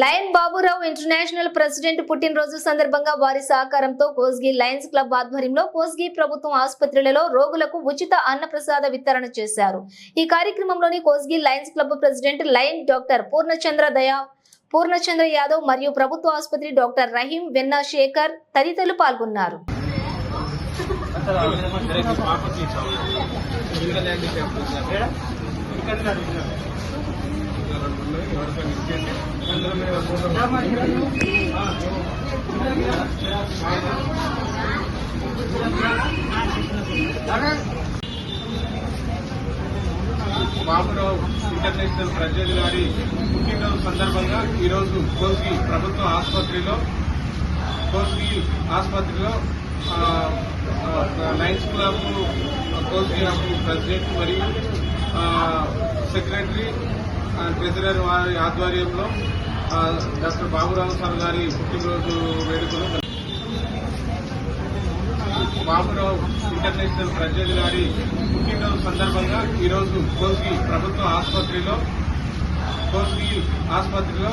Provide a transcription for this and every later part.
Lion Baburao international president పుట్టినరోజు సందర్భంగా వారి సహకారంతో కోస్గి లయన్స్ క్లబ్ ఆధ్వర్యంలో కోస్గి ప్రభుత్వం ఆసుపత్రులలో రోగులకు ఉచిత అన్నప్రసాద వితరణ చేశారు. ఈ కార్యక్రమంలోని Kosgi lions club president lion doctor Purnachandra Daya Purnachandra Yadav మరియు ప్రభుత్వ ఆసుపత్రి డాక్టర్ రహీం వెన్నా శేఖర్ తదితరులు పాల్గొన్నారు. బాబురావు ఇంటర్నేషనల్ ప్రజలు గారి పుట్టినరోజు సందర్భంగా ఈరోజు కోసి ప్రభుత్వ ఆసుపత్రిలో కోసి ఆసుపత్రిలో ఆ, lions club Kosgi hub president మరియు సెక్రటరీ ట్రెజరర్ వారి ఆధ్వర్యంలో డాక్టర్ బాబురావు సార్ గారి పుట్టినరోజు వేడుకలు బాబురావు ఇంటర్నేషనల్ ప్రజ్వల్ గారి పుట్టినరోజు సందర్భంగా ఈరోజు కోసి ప్రభుత్వ ఆసుపత్రిలో కోసి ఆసుపత్రిలో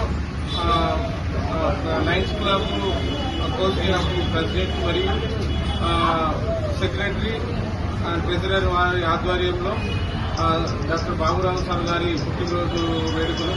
ఆ, లయన్స్ క్లబ్ కోసి ప్రెసిడెంట్ మరియు సెక్రటరీ ట్రెజరర్ వారి ఆధ్వర్యంలో ఆ, డాక్టర్ బాబురావు సార్ గారి పుట్టినరోజు వేడుకలు